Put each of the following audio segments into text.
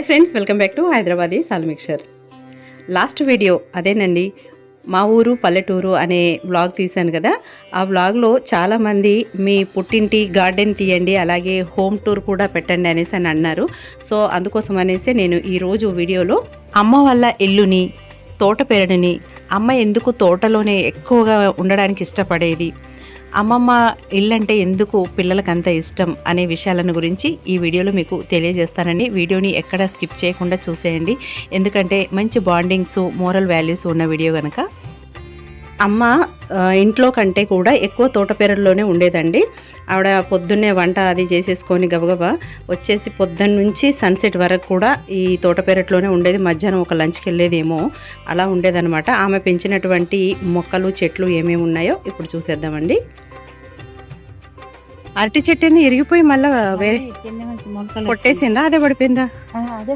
Hi friends welcome back to Hyderabadi సాల్ mixture. Last video అదేనండి మా ఊరు పల్లెటూరు అనే వ్లాగ్ తీశాను కదా. ఆ వ్లాగ్లో చాలామంది మీ పుట్టింటి గార్డెన్ తీయండి అలాగే హోమ్ టూర్ కూడా పెట్టండి అనేసి అని అన్నారు. సో అందుకోసం అనేసి నేను ఈరోజు వీడియోలో అమ్మ వాళ్ళ ఇల్లుని తోట పెరడిని అమ్మ ఎందుకు తోటలోనే ఎక్కువగా ఉండడానికి ఇష్టపడేది అమ్మమ్మ ఇల్లు అంటే ఎందుకు పిల్లలకు అంత ఇష్టం అనే విషయాలను గురించి ఈ వీడియోలో మీకు తెలియజేస్తానండి. వీడియోని ఎక్కడ స్కిప్ చేయకుండా చూసేయండి. ఎందుకంటే మంచి బాండింగ్స్ మోరల్ వాల్యూస్ ఉన్న వీడియో కనుక అమ్మ ఇంట్లో కంటే కూడా ఎక్కువ తోటపేరల్లోనే ఉండేదండి. ఆవిడ పొద్దున్నే వంట అది చేసేసుకొని గబగబా వచ్చేసి పొద్దున్న నుంచి సన్సెట్ వరకు కూడా ఈ తోట పెరట్లోనే ఉండేది. మధ్యాహ్నం ఒక లంచ్కి వెళ్ళేదేమో అలా ఉండేదన్నమాట. ఆమె పెంచినటువంటి మొక్కలు చెట్లు ఏమేమి ఉన్నాయో ఇప్పుడు చూసేద్దామండి. అరటి చెట్టు ఏంది ఇరిగిపోయి మళ్ళీ వేరే కొట్టేసిందా? అదే పడిపోయిందా? అదే.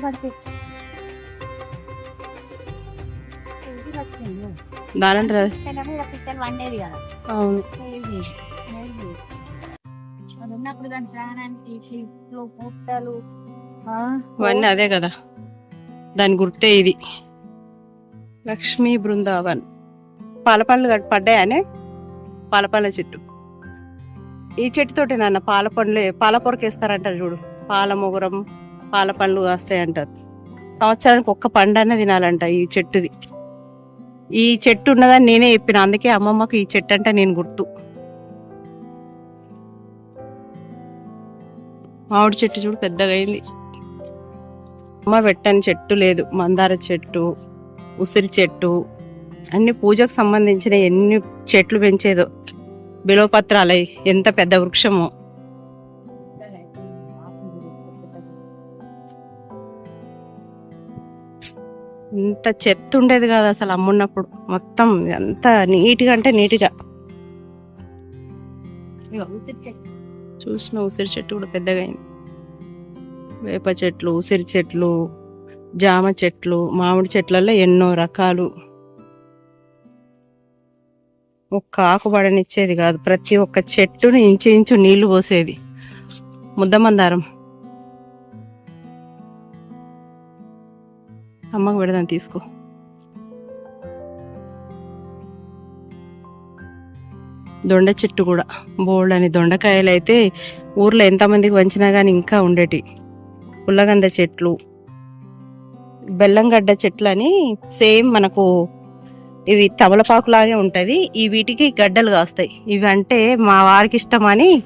దానంతర అవును. అది ఉన్నప్పుడు దాని ప్రాణానికి చెట్లు పుట్టలు ఇవన్నీ అదే కదా. దాని గుర్తే ఇది. లక్ష్మీ బృందావన్. పాలపళ్ళు పడ్డాయనే? పాలపళ్ళ చెట్టు. ఈ చెట్టుతోటి నాన్న పాల పండ్లు పాల పొరకేస్తారంటారు చూడు. పాల మొగురం పాల పండ్లు కాస్తాయంటారు. సంవత్సరానికి ఒక్క పండనే తినాలంట ఈ చెట్టుది. ఈ చెట్టు ఉన్నదని నేనే చెప్పిన అందుకే అమ్మమ్మకు ఈ చెట్టు అంటే నేను గుర్తు. మామిడి చెట్టు చూడు పెద్దగా అయింది అమ్మ పెట్టని చెట్టు లేదు. మందార చెట్టు ఉసిరి చెట్టు అన్ని పూజకు సంబంధించిన ఎన్ని చెట్లు పెంచేదో. బిలోపత్రాలై ఎంత పెద్ద వృక్షమో. ఇంత చెత్త ఉండేది కాదు అసలు అమ్మున్నప్పుడు. మొత్తం ఎంత నీట్గా అంటే నీట్గా. ఉసిరి చెట్టు. చూసిన ఉసిరి చెట్టు కూడా పెద్దగా అయింది. వేప చెట్లు ఉసిరి చెట్లు జామ చెట్లు మామిడి చెట్లలో ఎన్నో రకాలు. ఒక్క ఆకు పడనిచ్చేది కాదు ప్రతి ఒక్క చెట్టుని ఇంచు ఇంచు నీళ్ళు పోసేది. ముద్దమందారం అమ్మకు పెడదాం తీసుకో. దొండ చెట్టు కూడా. బోల్డ్ అని దొండకాయలు అయితే ఊర్లో ఎంతమందికి వంచినా కానీ ఇంకా ఉండేటి. పుల్లగంద చెట్లు బెల్లంగడ్డ చెట్లు అని సేమ్ మనకు ఇవి తమలపాకులాగే ఉంటుంది. ఈ వీటికి గడ్డలు కాస్తాయి. ఇవి అంటే మా వారికి ఇష్టం అని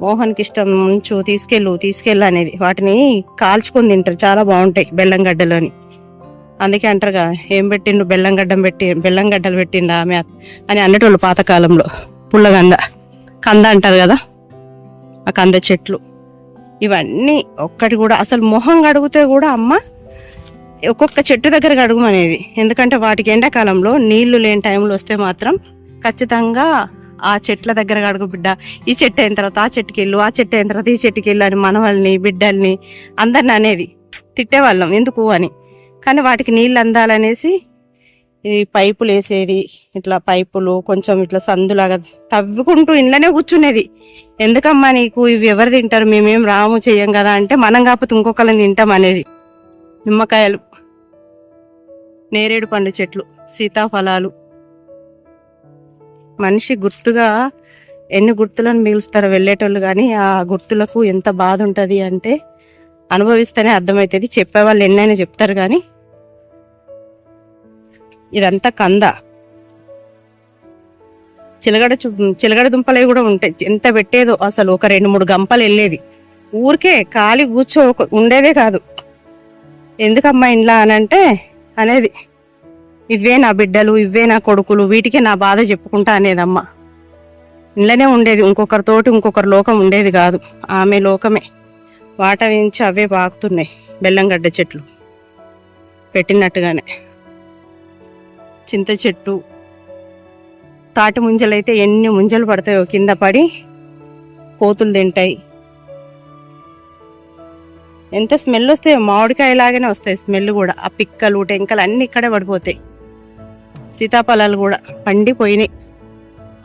మోహన్కి ఇష్టం ఉంచు తీసుకెళ్ళు తీసుకెళ్ళు అనేది. వాటిని కాల్చుకొని తింటారు. చాలా బాగుంటాయి బెల్లంగడ్డలు అని. అందుకే అంటారుగా ఏం పెట్టిండు బెల్లంగడ్డం పెట్టి బెల్లంగడ్డలు పెట్టిండు ఆమె అని అన్నటోళ్ళు పాతకాలంలో. పుల్లగంద కంద. అంటారు కదా? ఆ కంద చెట్లు. ఇవన్నీ ఒక్కటి కూడా అసలు మొహం కడిగితే కూడా అమ్మ ఒక్కొక్క చెట్టు దగ్గర కడుగుమనేది ఎందుకంటే వాటికి ఎండాకాలంలో నీళ్ళు లేని టైంలో వస్తే మాత్రం ఖచ్చితంగా ఆ చెట్ల దగ్గర కడుగు బిడ్డ ఈ చెట్టు అయిన తర్వాత ఆ చెట్టుకి వెళ్ళు ఆ చెట్టు అయిన తర్వాత ఈ చెట్టుకి వెళ్ళు అని మనవల్ని బిడ్డల్ని అందరిని అనేది తిట్టేవాళ్ళం. ఎందుకు అని. కానీ వాటికి నీళ్ళు అందాలనేసి ఈ పైపులు వేసేది ఇట్లా పైపులు కొంచెం ఇట్లా సందులాగా తవ్వుకుంటూ ఇంట్లోనే కూర్చునేది. ఎందుకమ్మా నీకు? ఇవి ఎవరు తింటారు? మేమేం రాము చెయ్యం కదా అంటే మనం కాకపోతే ఇంకొకళ్ళని తింటాం అనేది. నిమ్మకాయలు నేరేడు పండు చెట్లు సీతాఫలాలు. మనిషి గుర్తుగా ఎన్ని గుర్తులను మిగులుస్తారో వెళ్ళేటోళ్ళు కానీ ఆ గుర్తులకు ఎంత బాధ ఉంటుంది అంటే అనుభవిస్తేనే అర్థమవుతుంది. చెప్పేవాళ్ళు ఎన్నైనా చెప్తారు కానీ ఇదంతా కంద. చిలగడ చిలగడ దుంపలవి కూడా ఉంటాయి. ఎంత పెట్టేదో అసలు ఒక రెండు మూడు గంపలు వెళ్ళేది. ఊరికే ఖాళీ కూర్చో ఉండేదే కాదు. ఎందుకమ్మా ఇంట్లో అని అంటే అనేది ఇవే నా బిడ్డలు ఇవే నా కొడుకులు వీటికే నా బాధ చెప్పుకుంటా అనేదమ్మ. ఇంట్లోనే ఉండేది. ఇంకొకరితోటి ఇంకొకరి లోకం ఉండేది కాదు. ఆమె లోకమే. వాట వేయించి అవే పాకుతున్నాయి బెల్లంగడ్డ చెట్లు. పెట్టినట్టుగానే. చింత చెట్టు. తాటి ముంజలైతే ఎన్ని ముంజలు పడతాయో కింద పడి కోతులు తింటాయి. ఎంత స్మెల్ వస్తాయో మామిడికాయలాగానే వస్తాయి స్మెల్ కూడా. ఆ పిక్కలు టెంకలు అన్నీ ఇక్కడే పడిపోతాయి. సీతాఫలాలు కూడా పండిపోయినాయి.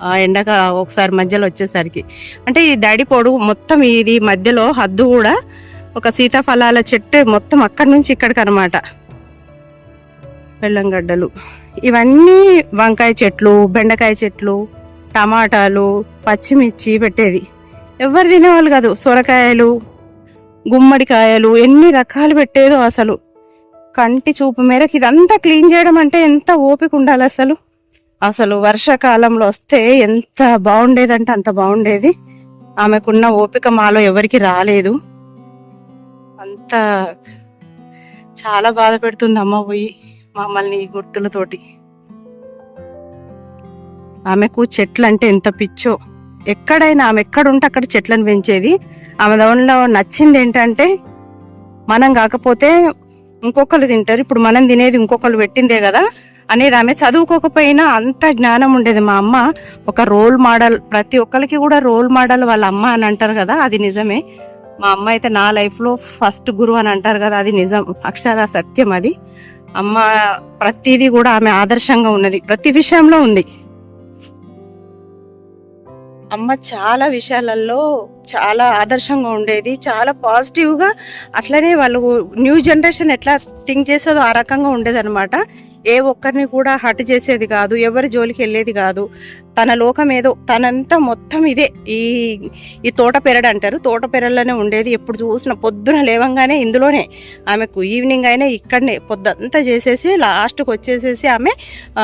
ఆ ఎండక ఒకసారి మధ్యలో వచ్చేసరికి. అంటే ఈ దడి పొడుగు మొత్తం ఇది మధ్యలో హద్దు కూడా ఒక సీతాఫలాల చెట్టు మొత్తం అక్కడి నుంచి ఇక్కడికి అనమాట బెల్లంగడ్డలు ఇవన్నీ వంకాయ చెట్లు బెండకాయ చెట్లు టమాటాలు పచ్చిమిర్చి పెట్టేది. ఎవరు తినేవాళ్ళు కాదు. సొరకాయలు గుమ్మడికాయలు ఎన్ని రకాలు పెట్టేదో అసలు. కంటి చూపు మేరకు ఇదంతా క్లీన్ చేయడం అంటే ఎంత ఓపిక ఉండాలి అసలు? అసలు వర్షాకాలంలో వస్తే ఎంత బాగుండేదంటే అంత బాగుండేది. ఆమెకున్న ఓపిక మాలో ఎవరికి రాలేదు. అంత చాలా బాధ పెడుతుంది అమ్మ పోయి. మమ్మల్ని గుర్తులతోటి. ఆమెకు చెట్లు అంటే ఎంత పిచ్చో. ఎక్కడైనా ఆమె ఎక్కడ ఉంటే అక్కడ చెట్లను పెంచేది. ఆమె దానిలో నచ్చింది ఏంటంటే మనం కాకపోతే ఇంకొకరు తింటారు. ఇప్పుడు మనం తినేది ఇంకొకరు పెట్టిందే కదా అనేది ఆమె చదువుకోకపోయినా అంత జ్ఞానం ఉండేది మా అమ్మ. ఒక రోల్ మోడల్ ప్రతి ఒక్కరికి కూడా రోల్ మోడల్ వాళ్ళ అమ్మ అని అంటారు కదా అది నిజమే. మా అమ్మ అయితే నా లైఫ్లో ఫస్ట్ గురువు అని అంటారు కదా అది నిజం అక్షర సత్యం అది. అమ్మ ప్రతిదీ కూడా ఆమె ఆదర్శంగా ఉన్నది. ప్రతి విషయంలో ఉంది. అమ్మ చాలా విషయాలలో చాలా ఆదర్శంగా ఉండేది. చాలా పాజిటివ్గా అట్లనే వాళ్ళు న్యూ జనరేషన్ ఎట్లా థింక్ చేసేదో ఆ రకంగా ఉండేది అనమాట ఏ ఒక్కరిని కూడా హట్ చేసేది కాదు ఎవరి జోలికి వెళ్ళేది కాదు. తన లోకం ఏదో తనంతా మొత్తం ఇదే. ఈ ఈ తోట పెరడు అంటారు. తోట పెరల్లోనే ఉండేది. ఎప్పుడు చూసిన పొద్దున లేవంగానే ఇందులోనే. ఆమెకు ఈవినింగ్ అయినా ఇక్కడనే పొద్దంతా చేసేసి లాస్ట్కి వచ్చేసేసి ఆమె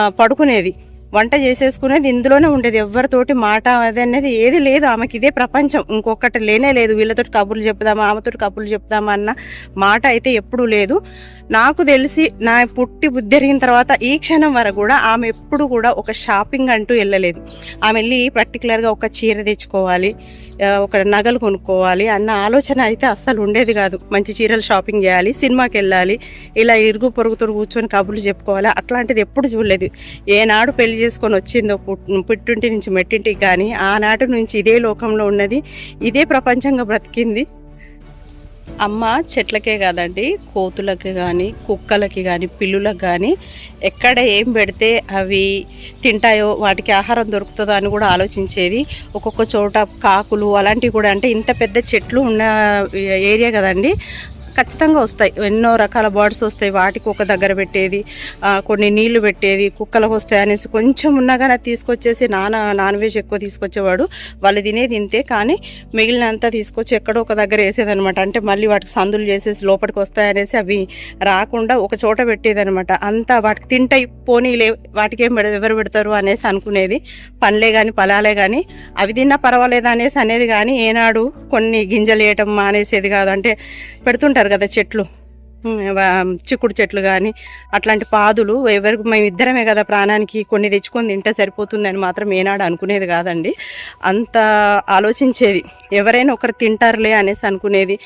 పడుకునేది. వంట చేసేసుకునేది ఇందులోనే ఉండేది. ఎవరితోటి మాట అది అనేది ఏది లేదు. ఆమెకి ఇదే ప్రపంచం. ఇంకొకటి లేనే లేదు. వీళ్ళతోటి కబుర్లు చెప్దామా ఆమెతోటి కబుర్లు చెప్దామా అన్న మాట అయితే ఎప్పుడూ లేదు. నాకు తెలిసి నా పుట్టి బుద్ధి జరిగిన తర్వాత ఈ క్షణం వరకు కూడా ఆమె ఎప్పుడు కూడా ఒక షాపింగ్ అంటూ వెళ్ళలేదు. ఆమె వెళ్ళి పర్టికులర్గా ఒక చీర తెచ్చుకోవాలి ఒక నగలు కొనుక్కోవాలి అన్న ఆలోచన అయితే అస్సలు ఉండేది కాదు. మంచి చీరలు షాపింగ్ చేయాలి సినిమాకి వెళ్ళాలి ఇలా ఇరుగు పొరుగుతో కూర్చొని కబుర్లు చెప్పుకోవాలి అట్లాంటిది ఎప్పుడు చూడలేదు. ఏనాడు పెళ్ళి చేసుకొని వచ్చిందో పుట్- పుట్టింటి నుంచి మెట్టింటికి కానీ ఆనాటి నుంచి ఇదే లోకంలో ఉన్నది ఇదే ప్రపంచంగా బ్రతికింది. అమ్మ చెట్లకే కాదండి కోతులకి కానీ కుక్కలకి కానీ పిల్లులకు కానీ ఎక్కడ ఏం పెడితే అవి తింటాయో వాటికి ఆహారం దొరుకుతుందో అని కూడా ఆలోచించేది. ఒక్కొక్క చోట కాకులు అలాంటివి కూడా అంటే ఇంత పెద్ద చెట్లు ఉన్న ఏరియా కదండి ఖచ్చితంగా వస్తాయి. ఎన్నో రకాల బర్డ్స్ వస్తాయి. వాటికి ఒక దగ్గర పెట్టేది కొన్ని నీళ్ళు పెట్టేది కుక్కలకు వస్తాయి అనేసి కొంచెం ఉన్నా తీసుకొచ్చేసి నాన్న నాన్ వెజ్ ఎక్కువ తీసుకొచ్చేవాడు. వాళ్ళు తినేది ఇంతే. కానీ మిగిలినంతా తీసుకొచ్చి ఎక్కడో ఒక దగ్గర వేసేదనమాట అంటే మళ్ళీ వాటికి సందులు చేసేసి లోపలికి వస్తాయనేసి అవి రాకుండా ఒక చోట పెట్టేదనమాట అంతా వాటికి తింటాయి పోనీలే వాటికి ఏం పెడ ఎవరు పెడతారు అనేసి అనుకునేది. పండ్లే కానీ ఫలాలే కానీ అవి తిన్నా పర్వాలేదు అనేసి అనేది కానీ ఏనాడు కొన్ని గింజలు వేయటం మానేసేది కాదు. అంటే పెడుతుంటారు కదా చెట్లు. చిక్కుడు చెట్లు కానీ అట్లాంటి పాదులు ఎవరికి మేము ఇద్దరమే కదా ప్రాణానికి కొన్ని తెచ్చుకొని తింటే సరిపోతుందని మాత్రం ఏనాడు అనుకునేది కాదండి. అంత ఆలోచించేది. ఎవరైనా ఒకరు తింటారులే అనేసి అనుకునేది.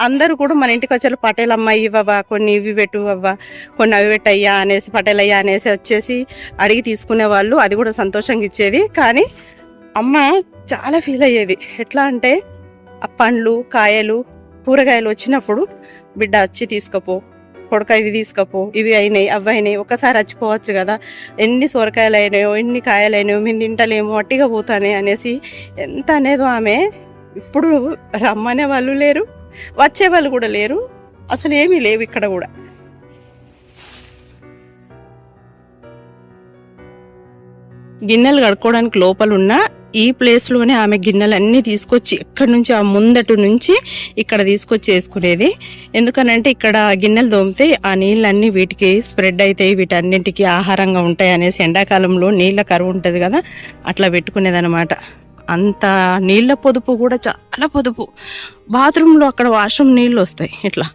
అందరూ కూడా మన ఇంటికి వచ్చారు పటేల్ అమ్మ ఇవ్వవా? కొన్ని ఇవి పెట్టు అవ్వా? కొన్ని అవి పెట్టయ్యా? అనేసి పటేల్ అయ్యా అనేసి వచ్చేసి అడిగి తీసుకునే వాళ్ళు అది కూడా సంతోషంగా ఇచ్చేది. కానీ అమ్మ చాలా ఫీల్ అయ్యేది. ఎట్లా అంటే పండ్లు కాయలు కూరగాయలు వచ్చినప్పుడు బిడ్డ వచ్చి తీసుకపో. కొడక ఇవి తీసుకపో. ఇవి అయినాయి అవి అయినాయి. ఒకసారి వచ్చిపోవచ్చు కదా. ఎన్ని సొరకాయలు అయినాయో ఎన్ని కాయలు అయినాయో మేము తింటలేము అట్టిగా పోతానే అనేసి ఎంత అనేదో ఆమె ఇప్పుడు రమ్మనే వాళ్ళు లేరు వచ్చే వాళ్ళు కూడా లేరు. అసలు ఏమీ లేవు ఇక్కడ కూడా. గిన్నెలు కడుక్కోవడానికి లోపల ఉన్న ఈ ప్లేస్లోనే ఆమె గిన్నెలు అన్నీ తీసుకొచ్చి ఎక్కడి నుంచి ఆ ముందటి నుంచి ఇక్కడ తీసుకొచ్చి వేసుకునేది. ఎందుకనంటే ఇక్కడ గిన్నెలు తోమితే ఆ నీళ్ళన్నీ వీటికి స్ప్రెడ్ అవుతాయి వీటన్నింటికి ఆహారంగా ఉంటాయి అనేసి ఎండాకాలంలో నీళ్ళ కరువు ఉంటుంది కదా అట్లా పెట్టుకునేదన్నమాట. అంత నీళ్ళ పొదుపు కూడా చాలా పొదుపు. బాత్రూంలో అక్కడ వాష్రూమ్ నీళ్ళు వస్తాయి ఇట్లా.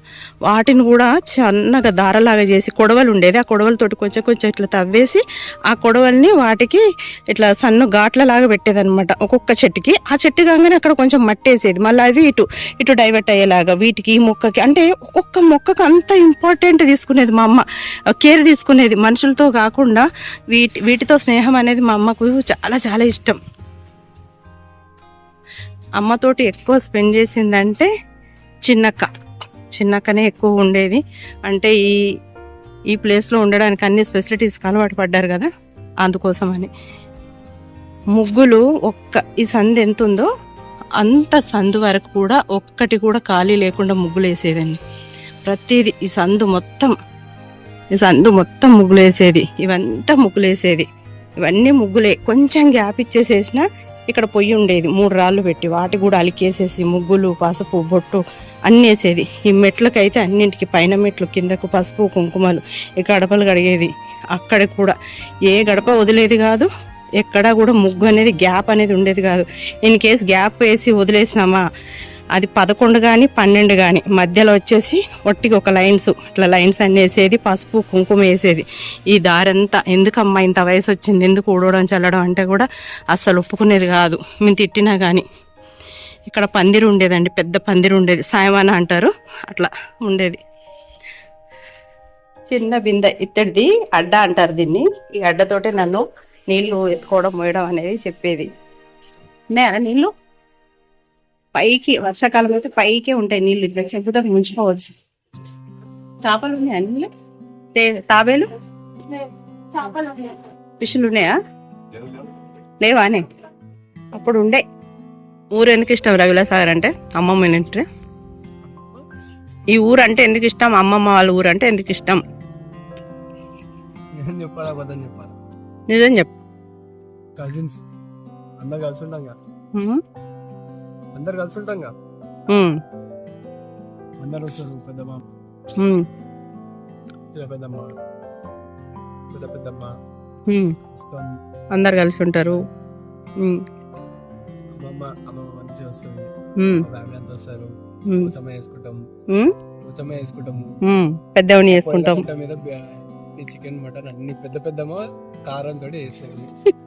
వాటిని కూడా చిన్నగా దారలాగా చేసి కొడవలు ఉండేది. ఆ కొడవలతోటి కొంచెం కొంచెం ఇట్లా తవ్వేసి ఆ కొడవల్ని వాటికి ఇట్లా సన్న ఘాట్లలాగా పెట్టేదన్నమాట. ఒక్కొక్క చెట్టుకి. ఆ చెట్టు కాగానే అక్కడ కొంచెం మట్టేసేది. మళ్ళీ అవి ఇటు ఇటు డైవర్ట్ అయ్యేలాగా వీటికి ఈ మొక్కకి. అంటే ఒక్కొక్క మొక్కకు అంత ఇంపార్టెంట్ తీసుకునేది మా అమ్మ. కేర్ తీసుకునేది. మనుషులతో కాకుండా వీటి వీటితో స్నేహం అనేది మా అమ్మకు చాలా చాలా ఇష్టం. అమ్మతోటి ఎక్కువ స్పెండ్ చేసిందంటే చిన్నక్క. చిన్నక్కనే ఎక్కువ ఉండేది. అంటే ఈ ఈ ప్లేస్లో ఉండడానికి అన్ని ఫెసిలిటీస్ అలవాటు పడ్డారు కదా అందుకోసమని. ముగ్గులు ఒక్క ఈ సంధి ఎంత ఉందో అంత సందు వరకు కూడా ఒక్కటి కూడా ఖాళీ లేకుండా ముగ్గులు వేసేదండి ప్రతిదీ ఈ సందు మొత్తం ఈ సందు మొత్తం ముగ్గులు వేసేది. ఇవంతా ముగ్గులు వేసేది. ఇవన్నీ ముగ్గులే. కొంచెం గ్యాప్ ఇచ్చేసేసిన ఇక్కడ పొయ్యి ఉండేది. మూడు రాళ్ళు పెట్టి వాటి కూడా అలికేసేసి ముగ్గులు పసుపు బొట్టు అన్నీ వేసేది. ఈ మెట్లకైతే అన్నింటికి పైన మెట్లు కిందకు పసుపు కుంకుమలు ఈ గడపలు కడిగేది. అక్కడ కూడా ఏ గడప వదిలేది కాదు ఎక్కడా కూడా ముగ్గు అనేది గ్యాప్ అనేది ఉండేది కాదు. ఇన్ కేస్ గ్యాప్ వేసి వదిలేసినామా అది పదకొండు కానీ పన్నెండు కానీ మధ్యలో వచ్చేసి ఒట్టికి ఒక లైన్స్ ఇట్లా లైన్స్ అన్నీ వేసేది పసుపు కుంకుమ వేసేది. ఈ దారంతా ఎందుకమ్మా ఇంత వయసు వచ్చింది ఎందుకు ఊడవడం చల్లడం అంటే కూడా అస్సలు ఒప్పుకునేది కాదు. మేము తిట్టినా కానీ ఇక్కడ పందిరి ఉండేదండి పెద్ద పందిరి ఉండేది. సాయమాన అంటారు అట్లా ఉండేది. చిన్న బిందె ఇత్తడిది అడ్డ అంటారు దీన్ని. ఈ అడ్డతోటే నన్ను నీళ్ళు ఎత్తుకోవడం మోయడం అనేది చెప్పేది. ఉన్నాయా నీళ్ళు పైకి వర్షాకాలం అయితే పైకే ఉంటాయి నీళ్ళు ఇట్లా చెప్పుతో ముంచుకోవచ్చు. చేపలు ఉన్నాయా నీళ్ళు తాబేలు. ఫిష్లు ఉన్నాయా లేవానే అప్పుడు ఉండే. ఊరు ఎందుకు ఇష్టం రవిలాసాగర్ అంటే? అమ్మమ్మ ఇంటి ఈ ఊరు అంటే ఎందుకు ఇష్టం? అమ్మమ్మ వాళ్ళ ఊరు అంటే ఎందుకు ఇష్టం? నిజం చెప్పు. కజిన్స్ అందరు కలిసి అందరు కలిసి ఉంటాం కదా అందరు వస్తారు పెద్దమ్మ. చిన్న పెద్దమ్మ. పెద్ద పెద్దమ్మ. అందరు కలిసి ఉంటారు. అమ్మమ్మ అమ్మమ్మ మంచిగా వస్తుంది. ఫ్యామిలీ అంతా వస్తారు. ఉచమ వేసుకుంటాం వేసుకుంటాము ఉమ్. పెద్దవని చేసుకుంటాం. పొయ్యిల మీద చికెన్ మటన్ అన్ని పెద్ద పెద్దమ్మ కారం తోటి వేస్తుంది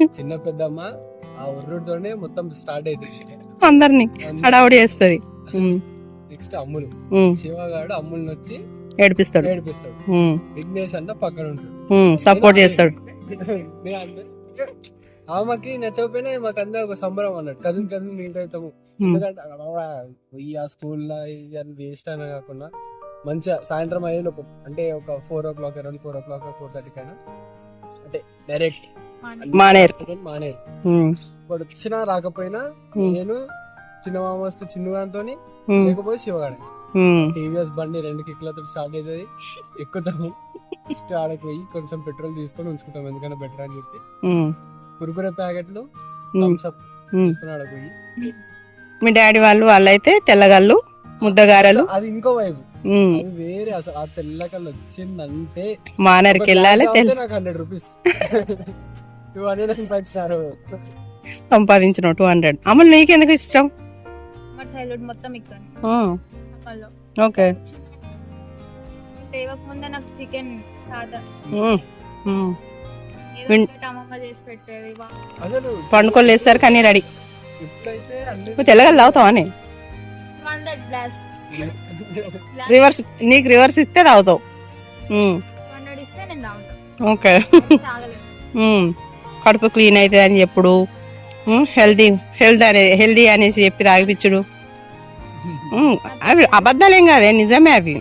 చిన్న పెద్దమ్మ ఆ ఉర్రుతోనే మొత్తం స్టార్ట్ అవుతుంది అందరినీ హడావుడి చేస్తుంది. నెక్స్ట్ అమ్ములు. శివగాడు అమ్ముల్ని వచ్చి ఏడిపిస్తాడు. ఏడిపిస్తాడు. విఘ్నేష్ అంట పక్కన ఉంటాడు. సపోర్ట్ చేస్తాడు. అంతే. ఆమెకి నచ్చకపోయినా మాకు అందరూ ఒక సంబరం అన్నట్టు. కజిన్ కజిన్ మీట్ అవుతాము ఎందుకంటే ఆ స్కూల్లో ఇవన్నీ వేస్ట్ అయినా కాకుండా మంచిగా సాయంత్రం అయ్యేలోపు అంటే ఒక four o'clock around four o'clock four thirty కైనా అంటే డైరెక్ట్ మానేరు. మానేరు ఇప్పుడు వచ్చినా రాకపోయినా నేను చిన్న మామ వస్తే చిన్నగాతో లేకపోతే శివగాడు. టీవీఎస్ బండి రెండు కిక్లతో స్టార్ట్ అవుతుంది ఎక్కుతాము. ఫస్ట్ ఆడకి పోయి కొంచెం పెట్రోల్ తీసుకొని ఉంచుకుంటాం ఎందుకంటే బెటర్ అని చెప్పి. కురుకురే ప్యాకెట్లు థమ్స్ అప్. తీసుకుని ఆడకి పోయి. మీ డాడీ వాళ్ళు వాళ్ళైతే తెల్లగళ్ళు ముద్దగారలు? అది ఇంకో వైపు వేరే అసలు ఆ తెల్ల కళ్ళు వచ్చిందంటే మానేరుకి వెళ్ళాలి నాకు హండ్రెడ్ రూపీస్ టూ హండ్రెడ్ సంపాదించినారు సంపాదించిన టూ హండ్రెడ్ అమలు నీకెందుకు ఇష్టం? మా చైల్డ్హుడ్ మొత్తం ఇక్కడ. ఓకే. ముందే నాకు చికెన్ తాత. అమ్మమ్మ చేసి పెట్టేది. కానీ రెడీ. నువ్వు తెల్లగళ్ళు తాగుతావా రివర్స్ నీకు రివర్స్ ఇస్తే తాగుతావు. ఉమ్, 200 ఇస్తే నేను తాగుతా. ఓకే తాగలేదు. ఉమ్, కడుపు క్లీన్ అవుతుంది అని చెప్పుడు. హెల్దీ హెల్త్ అనే హెల్దీ అనేసి చెప్పి తాగిపించుడు అవి అబద్ధాలేం కాదే నిజమే అవి.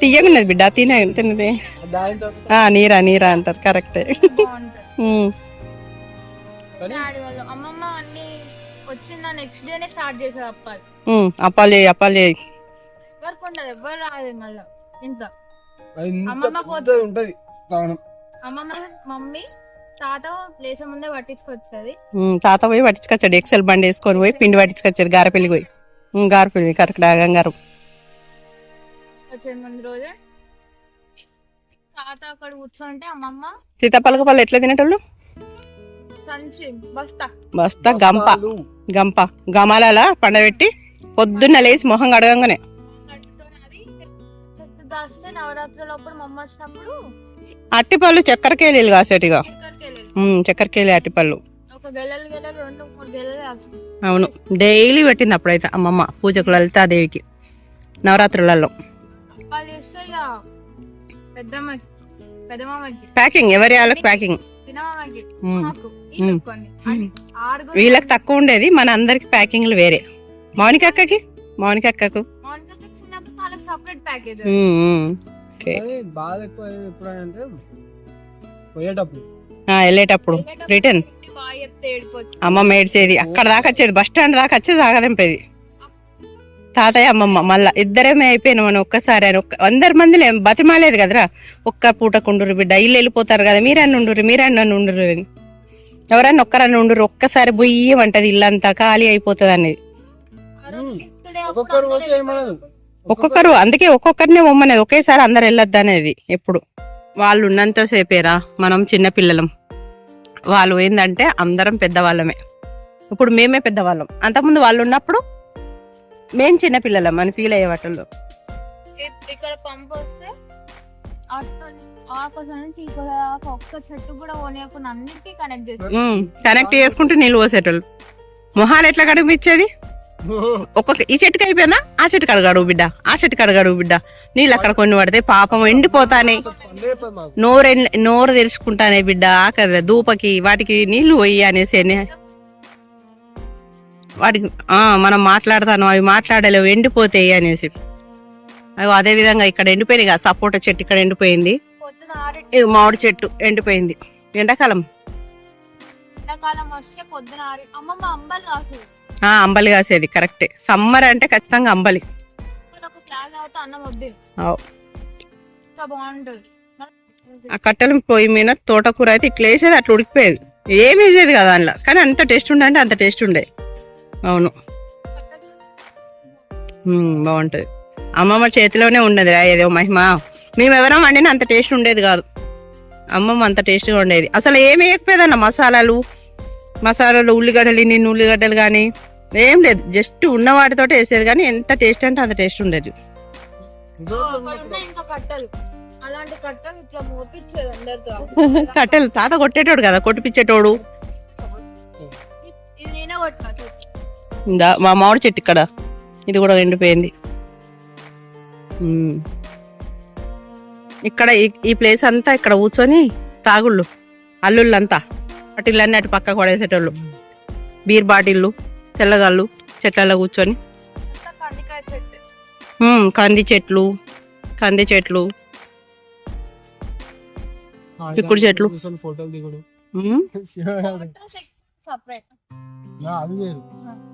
తీయగున్నది బిడ్డ తినే ఆ, నీరా నీరా అంటారు కరెక్టే అమ్మమ్మ వచ్చిన నెక్స్ట్ డేనే స్టార్ట్ చేసేది అప్పాలు అప్పాలు చేయి అప్పాలు. చేయి ఎవరికి ఉండదు ఎవరు రాదు మళ్ళీ ఇంత అమ్మమ్మ పెద్దది ఉంటది అమ్మమ్మ మమ్మీ తాత లేసే ముందే పట్టించుకొచ్చేది. తాత పోయి పట్టించుకొచ్చాడు. ఎక్సెల్ బండి వేసుకొని పోయి పిండి పట్టించుకొచ్చాడు గారపల్లి పోయి. గారపల్లి కరెక్ట్ గంగారం వచ్చే ముందు రోజు. తాత అక్కడ కూర్చోంటే అమ్మమ్మ సీతాపలక పళ్ళు ఎట్లా తినేటోళ్ళు? బస్తా. బస్తా గంప. గంప. గమాల పండబెట్టి పొద్దున్న లేచి మొహం కడగంగానే. అట్టిపళ్ళు చక్కెరకేలీలు కాసేటిగా. చక్కెరకేలి అట్టిపళ్ళు. ఒక గెలలు గెలలు రెండు మూడు గెలలు వేస్తాం అవును. డైలీ పెట్టింది అప్పుడైతే అమ్మమ్మ పూజకు లలితాదేవికి నవరాత్రులలో. ప్యాకింగ్ ఎవరి వాళ్ళకి ప్యాకింగ్? వీళ్ళకి తక్కువ ఉండేది మన అందరికి ప్యాకింగ్లు వేరే. మౌనిక అక్కకి? మౌనిక అక్కకు? వెళ్ళేటప్పుడు. రిటర్న్ అమ్మమ్మ ఏడ్చేది. అక్కడ దాకా వచ్చేది. బస్ స్టాండ్ దాకా వచ్చేది ఆగదింపేది. తాతయ్య అమ్మమ్మ మళ్ళా ఇద్దరమే అయిపోయినాం మనం ఒక్కసారి అని ఒక్క అందరి మంది బతిమాలేదు కదరా? ఒక్క పూట కుండురు బిడ్డ ఇల్లు వెళ్ళిపోతారు కదా మీరన్న ఉండురు మీరన్న ఉండురు అని. ఎవరన్నా ఒక్కరన్న ఉండురు ఒక్కసారి బొయ్యి అంటది ఇల్లంతా ఖాళీ అయిపోతుంది అనేది ఒక్కొక్కరు అందుకే ఒక్కొక్కరినే ఒమ్మనేది ఒకేసారి అందరు వెళ్ళొద్దు అనేది ఎప్పుడు. వాళ్ళు ఉన్నంత సేపేరా మనం చిన్న పిల్లలం. వాళ్ళు ఏంటంటే అందరం పెద్దవాళ్ళమే. ఇప్పుడు మేమే పెద్దవాళ్ళం. అంతకుముందు వాళ్ళు ఉన్నప్పుడు మేం చిన్న పిల్లలం అని ఫీల్ అయ్యే వాటిల్లో. ఇక్కడ పంప్ వస్తే ఒక్క చెట్టు కూడా పోనీయకుండా అన్నిటికీ కనెక్ట్ చేస్తారు కనెక్ట్ చేసుకుంటే నీళ్ళు పోసేటోళ్ళు. మొహాలు ఎట్లా కనిపించేది ఒక్కొక్క ఈ చెట్టుకి అయిపోయిందా? ఆ చెట్టుకి అడగాడు బిడ్డ ఆ చెట్టుకి అడగాడు బిడ్డ. నీళ్ళు అక్కడ కొన్ని పడితే పాపం ఎండిపోతానే. నోరు ఎండి- నోరు తెరుచుకుంటానే బిడ్డ ఆకలి దూపకి వాటికి నీళ్ళు పోయి అనేసి అని వాటికి ఆ మనం మాట్లాడతాను అవి మాట్లాడలేవు ఎండిపోతాయి అనేసి. అవి అదే విధంగా ఇక్కడ ఎండిపోయినాయి కదా సపోటా చెట్టు ఇక్కడ ఎండిపోయింది. మామిడి చెట్టు ఎండిపోయింది. ఎండాకాలం. అంబలు కాసేది కరెక్టే. సమ్మర్ అంటే ఖచ్చితంగా అంబలి. ఆ కట్టెల పొయ్యి మీద తోటకూర అయితే ఇట్లా వేసేది అట్లా ఉడికిపోయేది. ఏమి వేసేది కదా అందులో కానీ అంత టేస్ట్ ఉండే అంటే అంత టేస్ట్ ఉండే. అవును. బాగుంటది. అమ్మమ్మ చేతిలోనే ఉండదు రా ఏదో మహిమ. మేము ఎవరం వండినా అంత టేస్ట్ ఉండేది కాదు. అమ్మమ్మ అంత టేస్ట్గా ఉండేది అసలు ఏమి వేయకపోయేదన్న మసాలాలు మసాలాలు ఉల్లిగడ్డలు ఇన్ని ఉల్లిగడ్డలు కానీ ఏం లేదు. జస్ట్ ఉన్న వాటితో వేసేది కానీ ఎంత టేస్ట్ అంటే అంత టేస్ట్ ఉండేది. కట్టెలు. తాత కొట్టేటోడు కదా కొట్టిపిచ్చేటోడు. ఇది మా మామిడి చెట్టు ఇక్కడ. ఇది కూడా ఎండిపోయింది. ఇక్కడ ఈ- ఈ ప్లేస్ అంతా ఇక్కడ కూర్చొని తాగుళ్ళు అల్లుళ్ళంతా. బాటిళ్ళన్నీ అటు పక్క కొడేసేటోళ్ళు బీర్ బాటిళ్ళు తెల్లగాళ్ళు చెట్లలో కూర్చొని. కంది చెట్లు కంది చెట్లు. చిక్కుడు చెట్లు. ఫోటోలు దిగుడు.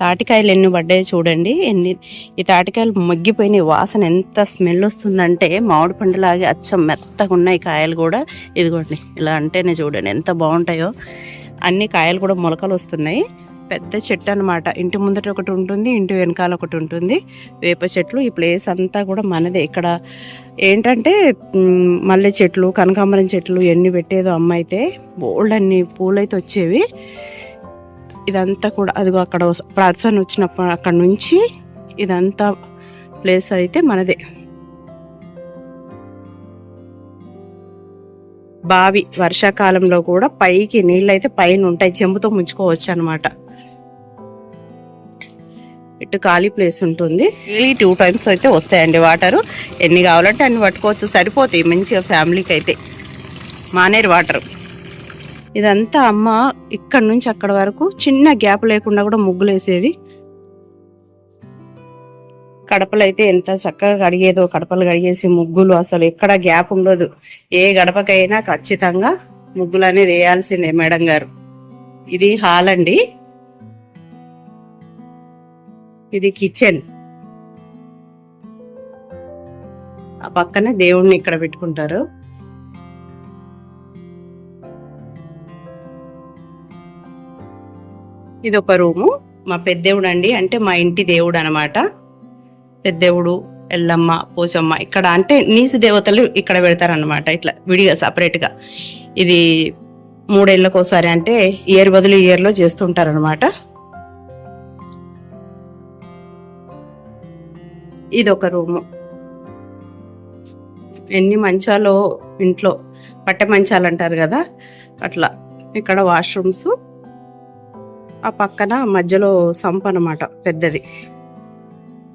తాటికాయలు ఎన్ని పడ్డాయో చూడండి. ఎన్ని ఈ తాటికాయలు మగ్గిపోయిన వాసన ఎంత స్మెల్ వస్తుందంటే మామిడి పండులాగే అచ్చం మెత్తగా ఉన్నాయి కాయలు కూడా. ఇదిగోండి ఇలా అంటేనే చూడండి ఎంత బాగుంటాయో. అన్ని కాయలు కూడా మొలకలు వస్తున్నాయి. పెద్ద చెట్టు అనమాట ఇంటి ముందట ఒకటి ఉంటుంది ఇంటి వెనకాల ఒకటి ఉంటుంది. వేప చెట్లు ఈ ప్లేస్ అంతా కూడా మనదే. ఇక్కడ ఏంటంటే మల్లె చెట్లు కనకాంబరం చెట్లు ఎన్ని పెట్టేదో అమ్మ అయితే బోల్డ్ అన్ని పూలైతే వచ్చేవి. ఇదంతా కూడా అదిగో అక్కడ పర్సన్ వచ్చినప్పుడు అక్కడ నుంచి ఇదంతా ప్లేస్ అయితే మనదే. బావి వర్షాకాలంలో కూడా పైకి నీళ్ళు అయితే పైన ఉంటాయి చెంబుతో ముంచుకోవచ్చు అనమాట ఇటు ఖాళీ ప్లేస్ ఉంటుంది. డైలీ టూ టైమ్స్ అయితే వస్తాయండి వాటరు. ఎన్ని కావాలంటే అన్ని పట్టుకోవచ్చు. సరిపోతాయి. మంచిగా ఫ్యామిలీకి అయితే మానేరు వాటర్. ఇదంతా అమ్మ ఇక్కడ నుంచి అక్కడ వరకు చిన్న గ్యాప్ లేకుండా కూడా ముగ్గులు వేసేది కడపలు అయితే ఎంత చక్కగా కడిగేదో కడపలు కడిగేసి ముగ్గులు అసలు ఎక్కడ గ్యాప్ ఉండదు. ఏ గడపకైనా ఖచ్చితంగా ముగ్గులు అనేది వేయాల్సిందే మేడం గారు. ఇది హాల్ అండి. ఇది కిచెన్. ఆ పక్కన దేవుణ్ణి ఇక్కడ పెట్టుకుంటారు. ఇది ఒక రూము. మా పెద్దేవుడు అండి అంటే మా ఇంటి దేవుడు అనమాట పెద్దేవుడు ఎల్లమ్మ పోచమ్మ ఇక్కడ అంటే నీసు దేవతలు ఇక్కడ పెడతారనమాట ఇట్లా విడిగా సపరేట్గా. ఇది మూడేళ్ళకోసారి అంటే ఇయర్ బదులు ఇయర్లో చేస్తుంటారనమాట. ఇది ఒక రూము. ఎన్ని మంచాలు ఇంట్లో పట్టె మంచాలు అంటారు కదా అట్లా. ఇక్కడ వాష్రూమ్స్. ఆ పక్కన మధ్యలో సంప్ అనమాట పెద్దది.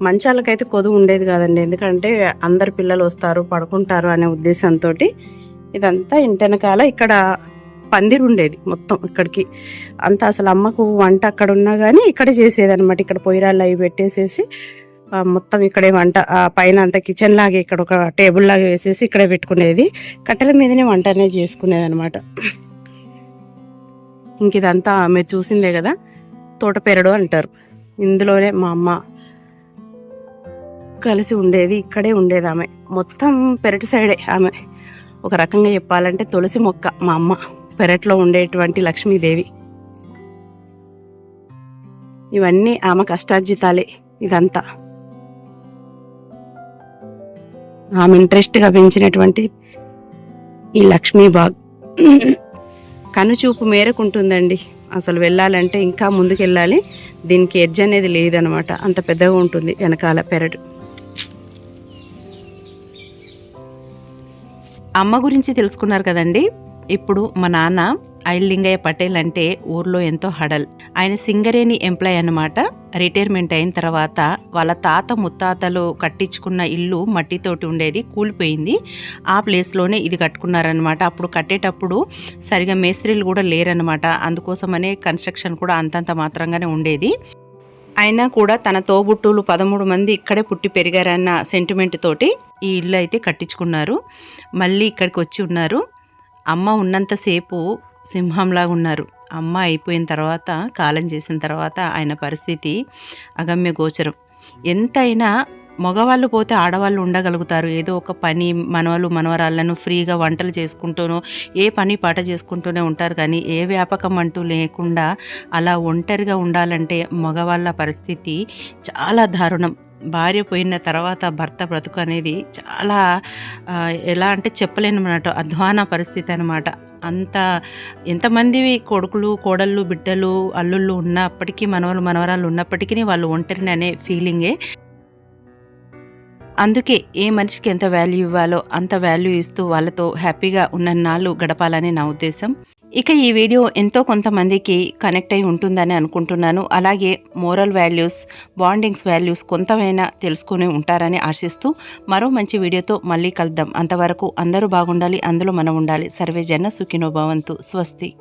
మంచాలకైతే కొదువు ఉండేది కాదండి ఎందుకంటే అందరు పిల్లలు వస్తారు పడుకుంటారు అనే ఉద్దేశంతో ఇదంతా ఇంటెనకాల ఇక్కడ పందిరి ఉండేది మొత్తం ఇక్కడికి. అంతా అసలు అమ్మకు వంట అక్కడ ఉన్నా కానీ ఇక్కడ చేసేది అనమాట ఇక్కడ పొయ్యిరాళ్ళు అవి పెట్టేసేసి మొత్తం ఇక్కడే వంట పైన అంత కిచెన్ లాగా ఇక్కడ ఒక టేబుల్ లాగా వేసేసి ఇక్కడే పెట్టుకునేది. కట్టెల మీదనే వంట అనేది చేసుకునేది అనమాట ఇంక ఇదంతా మీరు చూసిందే కదా తోట పెరడు అంటారు. ఇందులోనే మా అమ్మ కలిసి ఉండేది ఇక్కడే ఉండేది ఆమె. మొత్తం పెరటి సైడే ఆమె. ఒక రకంగా చెప్పాలంటే తులసి మొక్క మా అమ్మ పెరట్లో ఉండేటువంటి లక్ష్మీదేవి. ఇవన్నీ ఆమె కష్టార్జితాలే ఇదంతా. ఆమె ఇంట్రెస్ట్గా పెంచినటువంటి ఈ లక్ష్మీ బాగ్. కనుచూపు మేరకు ఉంటుందండి. అసలు వెళ్ళాలంటే ఇంకా ముందుకు వెళ్ళాలి దీనికి ఎడ్జ్ అనేది లేదనమాట. అంత పెద్దగా ఉంటుంది వెనకాల పెరడు. అమ్మ గురించి తెలుసుకున్నారు కదండి. ఇప్పుడు మా నాన్న ఐల్లింగయ్య పటేల్ అంటే ఊర్లో ఎంతో హడల్. ఆయన సింగరేణి ఎంప్లాయ్ అన్నమాట. రిటైర్మెంట్ అయిన తర్వాత వాళ్ళ తాత ముత్తాతలు కట్టించుకున్న ఇల్లు మట్టితోటి ఉండేది కూలిపోయింది. ఆ ప్లేస్లోనే ఇది కట్టుకున్నారనమాట అప్పుడు కట్టేటప్పుడు సరిగా మేస్త్రీలు కూడా లేరనమాట అందుకోసమనే కన్స్ట్రక్షన్ కూడా అంతంత మాత్రంగానే ఉండేది. అయినా కూడా తన తోబుట్టులు పదమూడు మంది ఇక్కడే పుట్టి పెరిగారన్న సెంటిమెంట్ తోటి ఈ ఇల్లు అయితే కట్టించుకున్నారు. మళ్ళీ ఇక్కడికి వచ్చి ఉన్నారు. అమ్మ ఉన్నంతసేపు సింహంలాగా ఉన్నారు. అమ్మ అయిపోయిన తర్వాత కాలం చేసిన తర్వాత ఆయన పరిస్థితి అగమ్య గోచరం. ఎంతైనా మగవాళ్ళు పోతే ఆడవాళ్ళు ఉండగలుగుతారు. ఏదో ఒక పని మనవలు మనవరాళ్ళను ఫ్రీగా వంటలు చేసుకుంటూనో ఏ పని పాట చేసుకుంటూనే ఉంటారు. కానీ ఏ వ్యాపకం అంటూ లేకుండా అలా ఒంటరిగా ఉండాలంటే మగవాళ్ళ పరిస్థితి చాలా దారుణం. భార్య పోయిన తర్వాత భర్త బ్రతుకు అనేది చాలా ఎలా అంటే చెప్పలేనమాట. అధ్వాన పరిస్థితి అనమాట అంత ఎంతమంది కొడుకులు కోడళ్ళు బిడ్డలు అల్లుళ్ళు ఉన్నప్పటికీ మనవలు మనవరాలు ఉన్నప్పటికీ వాళ్ళు ఒంటరిని అనే ఫీలింగే అందుకే ఏ మనిషికి ఎంత వాల్యూ ఇవ్వాలో అంత వాల్యూ ఇస్తూ వాళ్ళతో హ్యాపీగా ఉన్న నాళ్ళు గడపాలని నా ఉద్దేశం. ఇక ఈ వీడియో ఎంతో కొంతమందికి కనెక్ట్ అయి ఉంటుందని అనుకుంటున్నాను. అలాగే మోరల్ వాల్యూస్ బాండింగ్స్ వాల్యూస్ కొంతమైనా తెలుసుకుని ఉంటారని ఆశిస్తూ మరో మంచి వీడియోతో మళ్ళీ కలుద్దాం. అంతవరకు అందరూ బాగుండాలి అందులో మనం ఉండాలి. సర్వే జన సుఖినో భవంతు. స్వస్తి.